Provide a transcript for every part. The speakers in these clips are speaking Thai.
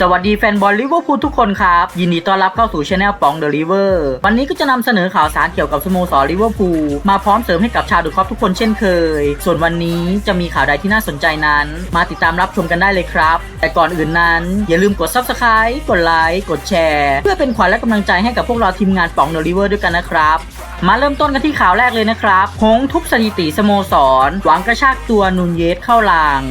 สวัสดีแฟนบอลลิเวอร์พูลทุกคนครับ ยินดีต้อนรับเข้าสู่ช anel ป๋องเดอะลิเวอร์วันนี้ก็จะนำเสนอข่าวสารเกี่ยวกับสโมสรลิเวอร์พูลมาพร้อมเสริมให้กับชาวดูคอปทุกคนเช่นเคย ส่วนวันนี้จะมีข่าวใดที่น่าสนใจนั้น มาติดตามรับชมกันได้เลยครับ แต่ก่อนอื่นนั้น อย่าลืมกด subscribe กดไลค์กดแชร์ เพื่อเป็นขวัญและกำลังใจให้กับพวกเราทีมงานป๋องเดอะลิเวอร์ด้วยกันนะครับ มาเริ่มต้นกันที่ข่าวแรกเลยนะครับ หงทุบสถิติสโมสร หวังกระชากตัวนูนเยสเข้าลาง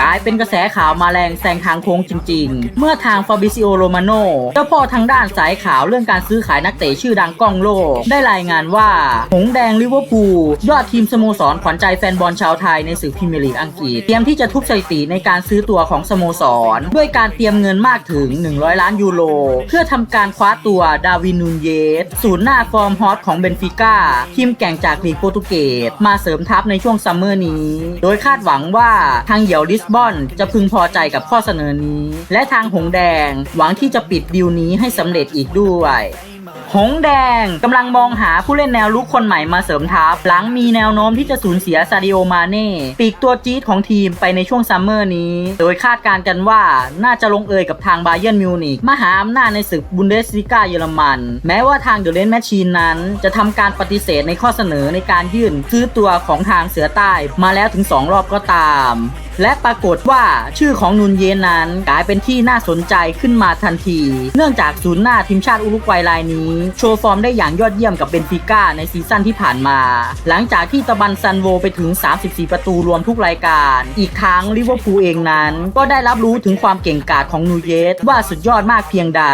กลายเป็นกระแสข่าวมาแรงแซงทางโค้งจริง ๆ เมื่อทางฟาบิซิโอโรมาโนเจ้าพ่อทางด้านสายข่าวเรื่องการซื้อขายนักเตะชื่อดังก้องโลก ได้รายงานว่า หงแดงลิเวอร์พูลยอดทีมสโมสรขวัญใจแฟนบอลชาวไทยในศึกพรีเมียร์ลีกอังกฤษเตรียมที่จะทุบสถิติในการซื้อตัวของสโมสร ด้วยการเตรียมเงินมากถึง 100 ล้านยูโรเพื่อทำการคว้าตัวดาวินนูนเยสศูนย์หน้าฟอร์มฮอตของเบนฟิก้าทีมแก่งจากลีกโปรตุเกสมาเสริมทัพในช่วงซัมเมอร์นี้ โดยคาดหวังว่าทางเหยี่ยวลิสบอนจะพึงพอใจกับข้อเสนอนี้ และทางหงแดงหวังที่จะปิดดีลนี้ให้สำเร็จอีกด้วย หงแดงกำลังมองหาผู้เล่นแนวลุกคนใหม่มาเสริมทัพหลังมีแนวโน้มที่จะสูญเสียซาดิโอมาเน่ปีกตัวจี๊ดของทีมไปในช่วงซัมเมอร์นี้ โดยคาดการณ์กันว่าน่าจะลงเอยกับทางบาเยิร์นมิวนิกมหาอำนาจในศึกบุนเดสลิก้าเยอรมัน แม้ว่าทางเดอะเลนแมชชีนนั้น จะทำการปฏิเสธในข้อเสนอในการยื่นซื้อตัวของทางเสือใต้มาแล้วถึง 2 รอบก็ตาม และปรากฏว่าชื่อของนุนเยนนั้นกลายเป็นที่น่าสนใจขึ้นมาทันที เนื่องจากศูนย์หน้าทีมชาติอุรุกวัยรายนี้ โชว์ฟอร์มได้อย่างยอดเยี่ยมกับเบนฟิก้าในซีซั่นที่ผ่านมา หลังจากที่ตะบันซันโวไปถึง 34 ประตูรวมทุกรายการ อีกทั้งลิเวอร์พูลเองนั้น ก็ได้รับรู้ถึงความเก่งกาจของนูเยสว่าสุดยอดมากเพียงใด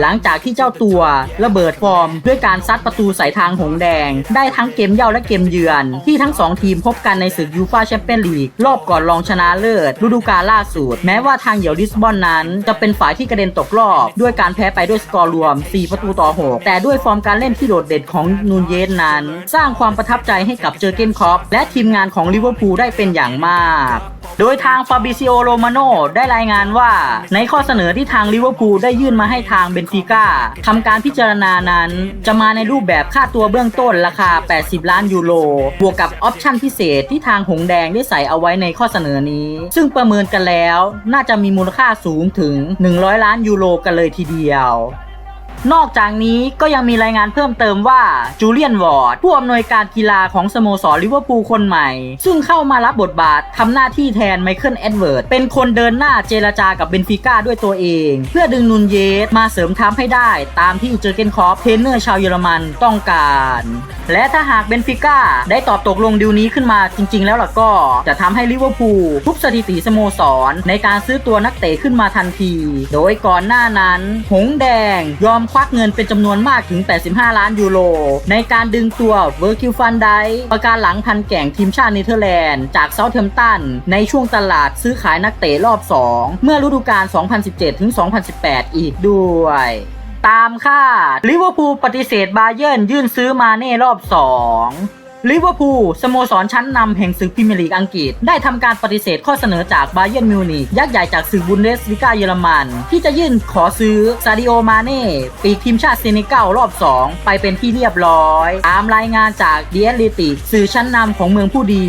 หลังจากที่เจ้าตัวระเบิดฟอร์ม ด้วยการซัดประตูใส่ทางหงแดง ได้ทั้งเกมเย่าและเกมเยือน ที่ทั้งสองทีมพบกันในศึกยูฟาแชมเปี้ยนลีกรอบก่อนรองชนะเลิศฤดูกาลล่าสุด แม้ว่าทางเหยี่ยวลิสบอนนั้น จะเป็นฝ่ายที่กระเด็นตกรอบ ด้วยการแพ้ไปด้วยสกอร์รวม 4 ประตูต่อ 6 แต่ด้วยฟอร์มการเล่นที่โดดเด่นของนูนเยสนั้น สร้างความประทับใจให้กับเจอเกนคอปและทีมงานของลิเวอร์พูลได้เป็นอย่างมาก โดยทางฟาบิซิโอโรมาโนได้รายงานว่าในข้อเสนอที่ทางลิเวอร์พูลได้ยื่นมาให้ทางเบนฟิก้าทำการพิจารณานั้น จะมาในรูปแบบค่าตัวเบื้องต้นราคา 80 ล้านยูโร บวกกับออปชั่นพิเศษที่ทางหงแดงได้ใส่เอาไว้ในข้อเสนอนี้ ซึ่งประเมินกันแล้ว น่าจะมีมูลค่าสูงถึง 100 ล้านยูโรกันเลยทีเดียว นอกจากนี้ก็ยังมีรายงานเพิ่มเติมว่าจูเลียนวอร์ดผู้อำนวยการกีฬาของสโมสรลิเวอร์พูลคนใหม่ ซึ่งเข้ามารับบทบาททำหน้าที่แทนไมเคิลเอ็ดเวิร์ดเป็นคนเดินหน้าเจรจากับเบนฟิก้าด้วยตัวเอง เพื่อดึงนุนเยสมาเสริมทัพให้ได้ตามที่เจอเกนคอปเทรนเนอร์ชาวเยอรมันต้องการ และถ้าหากเบนฟิก้าได้ตอบตกลงดิวนี้ขึ้นมาจริง ๆ แล้วล่ะก็จะทำให้ลิเวอร์พูลทุบสถิติสโมสรในการซื้อตัวนักเตะขึ้นมาทันที โดยก่อนหน้านั้น หงแดงยอมควักเงินเป็นจำนวนมากถึง 85 ล้านยูโร ในการดึงตัวเวอร์คิวฟันไดประการหลังพันแก่งทีมชาติเนเธอร์แลนด์จากเซาท์แฮมตันในช่วงตลาดซื้อขายนักเตะรอบ 2 เมื่อฤดูกาล 2017-2018 อีกด้วยตามคาดลิเวอร์พูลปฏิเสธบาเยิร์นยื่นซื้อมาเน่รอบ 2 ลิเวอร์พูลสโมสรชั้นนำแห่งศึกพรีเมียร์ลีกอังกฤษ ได้ทำการปฏิเสธข้อเสนอจากบาเยิร์นมิวนิกยักษ์ใหญ่จากศึกบุนเดสลิกาเยอรมัน ที่จะยื่นขอซื้อซาดิโอมาเน่ปีกทีมชาติเซเนกัลรอบ 2 ไปเป็นที่เรียบร้อย ตามรายงานจากเดียลิติสื่อชั้นนำของเมืองผู้ดี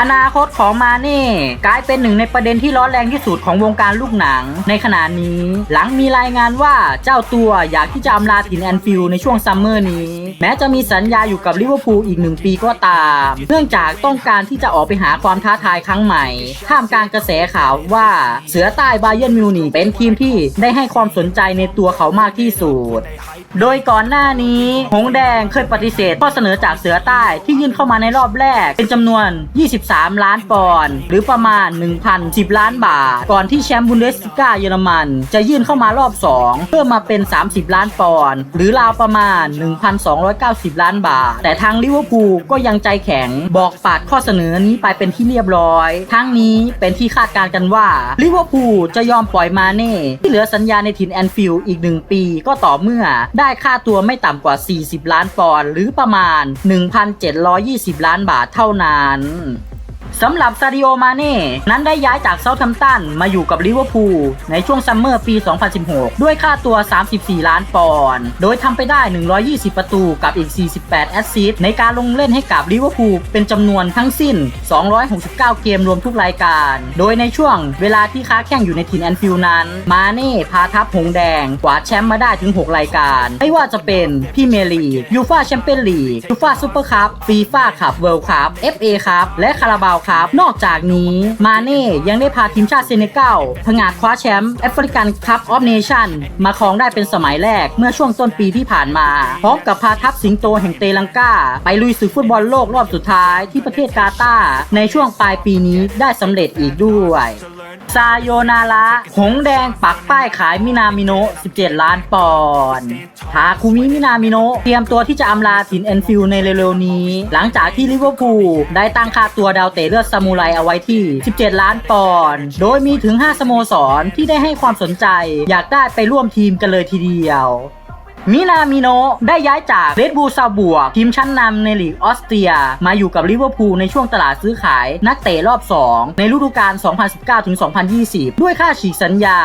อนาคตของมาเน่กลายเป็นหนึ่งในประเด็นที่ร้อนแรงที่สุดของวงการลูกหนัง ในขณะนี้ หลังมีรายงานว่าเจ้าตัวอยากที่จะอำลาถิ่นแอนฟิลในช่วงซัมเมอร์นี้ แม้จะมีสัญญาอยู่กับลิเวอร์พูลอีกหนึ่งปีก็ตาม เนื่องจากต้องการที่จะออกไปหาความท้าทายครั้งใหม่ท่ามกลางกระแสข่าวว่าเสือใต้บาเยิร์นมิวนิกเป็นทีมที่ได้ให้ความสนใจในตัวเขามากที่สุดโดยก่อนหน้านี้หงแดงเคยปฏิเสธข้อเสนอจากเสือใต้ที่ยื่นเข้ามาในรอบแรกเป็นจำนวน23ล้านปอนด์หรือประมาณ 1,010 ล้านบาท ก่อนที่แชมป์บุนเดสลิก้าเยอรมัน จะยื่นเข้ามารอบ 2 เพิ่มมาเป็น 30 ล้านปอนด์หรือราวประมาณ 1,290 ล้านบาท แต่ทางลิเวอร์พูลก็ยังใจแข็งบอกปาดข้อเสนอนี้ไปเป็นที่เรียบร้อย ทั้งนี้เป็นที่คาดการณ์กันว่าลิเวอร์พูลจะยอมปล่อยมาเน่ที่เหลือสัญญาในถิ่นแอนฟิลด์อีกหนึ่งปี ก็ต่อเมื่อได้ค่าตัวไม่ต่ำกว่า 40 ล้านปอนด์หรือประมาณ 1,720 ล้านบาทเท่านั้น สำหรับซาดิโอมาเน่นั้นได้ย้ายจากเซาท์แฮมป์ตันมาอยู่กับลิเวอร์พูลในช่วงซัมเมอร์ปี 2016 ด้วยค่าตัว 34 ล้านปอนด์ โดยทำไปได้ 120 ประตูกับอีก 48 แอสซิสต์ในการลงเล่นให้กับลิเวอร์พูลเป็นจำนวนทั้งสิ้น 269 เกมรวมทุกรายการ โดยในช่วงเวลาที่ค้าแข่งอยู่ในถิ่นแอนฟิลด์นั้น มาเน่พาทัพหงแดงกวาดแชมป์มาได้ถึง 6 รายการ ไม่ว่าจะเป็นพรีเมียร์ลีกยูฟ่าแชมเปี้ยนลีกยูฟ่าซูเปอร์คัพฟีฟ่าคัพเวิลด์คัพ FA คัพและคาราบาวคับ นอกจากนี้มาเน่ยังได้พาทีมชาติเซเนกัลผงาดคว้าแชมป์แอฟริกันคัพออฟเนชั่นมาครองได้เป็นสมัยแรกเมื่อช่วงต้นปีที่ผ่านมา พร้อมกับพาทัพสิงโตแห่งเตลังกาไปลุยศึกฟุตบอลโลกรอบสุดท้ายที่ประเทศกาตาร์ในช่วงปลายปีนี้ได้สำเร็จอีกด้วย ซาโยนาระหงแดงปักป้ายขายมินามิโนะ 17 ล้านปอนด์ทาคุมิมินามิโนะเตรียมตัวที่จะอำลาถิ่นแอนฟิลในเร็วๆนี้ หลังจากที่ลิเวอร์พูลได้ตั้งค่าตัวดาวเตะเลือดซามูไรเอาไว้ที่ 17 ล้านปอนด์ โดยมีถึง 5 สโมสรที่ได้ให้ความสนใจ อยากได้ไปร่วมทีมกันเลยทีเดียว มินามิโนได้ย้ายจากเรดบูซาบวกทีมชั้นนำในลีกออสเตรีย มาอยู่กับลิเวอร์พูลในช่วงตลาดซื้อขายนักเตะรอบ 2 ในฤดูกาล 2019-2020 ด้วยค่าฉีกสัญญา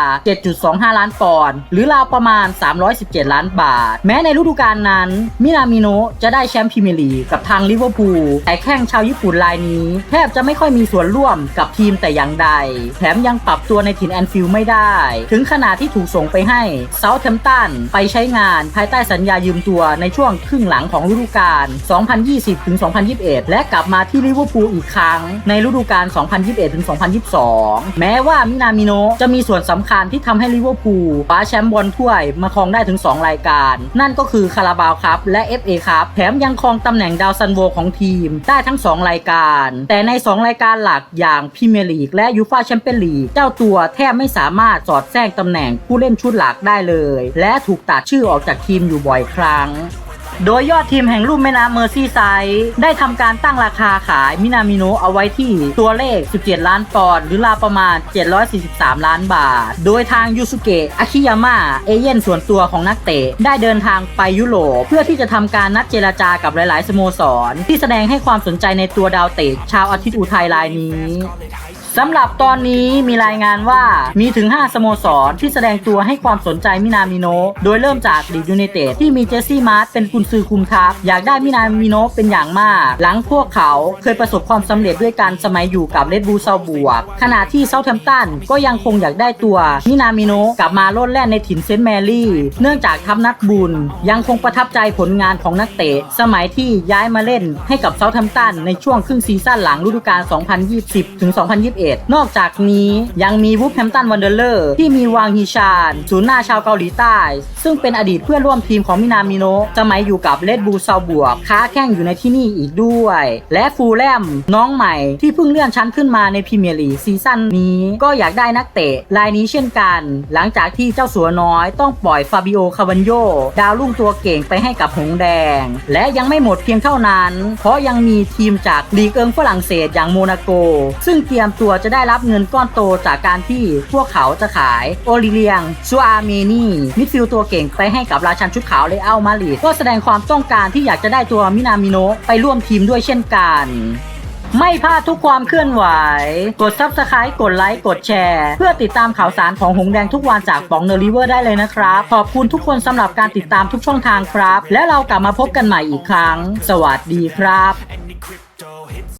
7.25 ล้านปอนด์หรือราวประมาณ 317 ล้านบาท แม้ในฤดูกาลนั้น มินามิโนจะได้แชมป์พรีเมียร์ลีกกับทางลิเวอร์พูลแต่แข้งชาวญี่ปุ่นรายนี้ แทบจะไม่ค่อยมีส่วนร่วมกับทีมแต่อย่างใด แถมยังปรับตัวในถิ่นแอนฟิลด์ไม่ได้ ถึงขนาดที่ถูกส่งไปให้เซาท์แฮมป์ตันไปใช้งานภายใต้สัญญายืมตัวในช่วงครึ่งหลังของฤดูกาล 2020-2021 และกลับมาที่ลิเวอร์พูลอีกครั้งในฤดูกาล 2021-2022 แม้ว่ามินามิโนจะมีส่วนสำคัญที่ทำให้ลิเวอร์พูลคว้าแชมป์บอลถ้วยมาครองได้ถึง 2 รายการ นั่นก็คือคาราบาวครับและ FA ครับแถมยังครองตำแหน่งดาวซันโวของทีมได้ทั้ง 2 รายการ แต่ใน 2 รายการหลักอย่างพรีเมียร์ลีกและยูฟ่าแชมเปี้ยนลีกเจ้าตัวแทบไม่สามารถสอดแทรกตำแหน่งผู้เล่นชุดหลักได้เลย และถูกตัดชื่อออกจากทีมอยู่บ่อยครั้ง โดยยอดทีมแห่งลุ่มแม่น้ำเมอร์ซี่ไซด์ได้ทำการตั้งราคาขายมินามิโนะเอาไว้ที่ตัวเลข 17 ล้านปอนด์หรือราวประมาณ 743 ล้านบาท โดยทางยูสุเกะอาคิยาม่าเอเย่นส่วนตัวของนักเตะ ได้เดินทางไปยุโรปเพื่อที่จะทำการนัดเจรจากับหลาย ๆ สโมสร ที่แสดงให้ความสนใจในตัวดาวเตะชาวอาทิตย์อุทัยรายนี้ สำหรับตอนนี้มีรายงานว่ามีถึง 5 สโมสรที่แสดงตัวให้ความสนใจมินามิโนะโดยเริ่มจากลีดยูไนเต็ดที่มีเจสซี่มาร์ตเป็นกุนซือคุมทัพ อยากได้มินามิโนะเป็นอย่างมาก หลังพวกเขาเคยประสบความสำเร็จด้วยการสมัยอยู่กับเลดบูลซาบวก ขณะที่เซาท์แฮมป์ตันก็ยังคงอยากได้ตัวมินามิโนะกลับมาโลดแล่นในถิ่นเซนต์แมรี่ เนื่องจากทัพนักบุญ ยังคงประทับใจผลงานของนักเตะ สมัยที่ย้ายมาเล่นให้กับเซาท์แฮมป์ตันในช่วงครึ่งซีซั่นหลังฤดูกาล 2020ถึง2021นอกจากนี้ยังมีวูฟแฮมตันวันเดอร์เลอร์ที่มีวางฮีชานศูนย์หน้าชาวเกาหลีใต้ ซึ่งเป็นอดีตเพื่อนร่วมทีมของมินามิโนะสมัยอยู่กับเลดบูซาบวก ค้าแข่งอยู่ในที่นี่อีกด้วย และฟูลแลมน้องใหม่ที่เพิ่งเลื่อนชั้นขึ้นมาในพรีเมียร์ลีกซีซั่นนี้ก็อยากได้นักเตะรายนี้เช่นกัน หลังจากที่เจ้าสัวน้อยต้องปล่อยฟาบิโอคาวันโยดาวรุ่งตัวเก่งไปให้กับหงแดง และยังไม่หมดเพียงเท่านั้น เพราะยังมีทีมจากลีกเอิงฝรั่งเศสอย่างโมนาโก ซึ่งเตรียมตัวจะได้รับเงินก้อนโตจากการที่พวกเขาจะขายโอลิเลียงชัวอาร์เมนีมิดฟิลตัวเก่งไปให้กับราชันชุดขาวเลอัลมาดริดก็แสดงความต้องการที่อยากจะได้ตัวมินามิโนะไปร่วมทีมด้วยเช่นกันไม่พลาดทุกความเคลื่อนไหว กด Subscribe กดไลค์ กดแชร์ เพื่อติดตามข่าวสารของหงแดงทุกวันจากป๋องเนอริเวอร์ได้เลยนะครับ ขอบคุณทุกคนสำหรับการติดตามทุกช่องทางครับ แล้วเรากลับมาพบกันใหม่อีกครั้ง สวัสดีครับ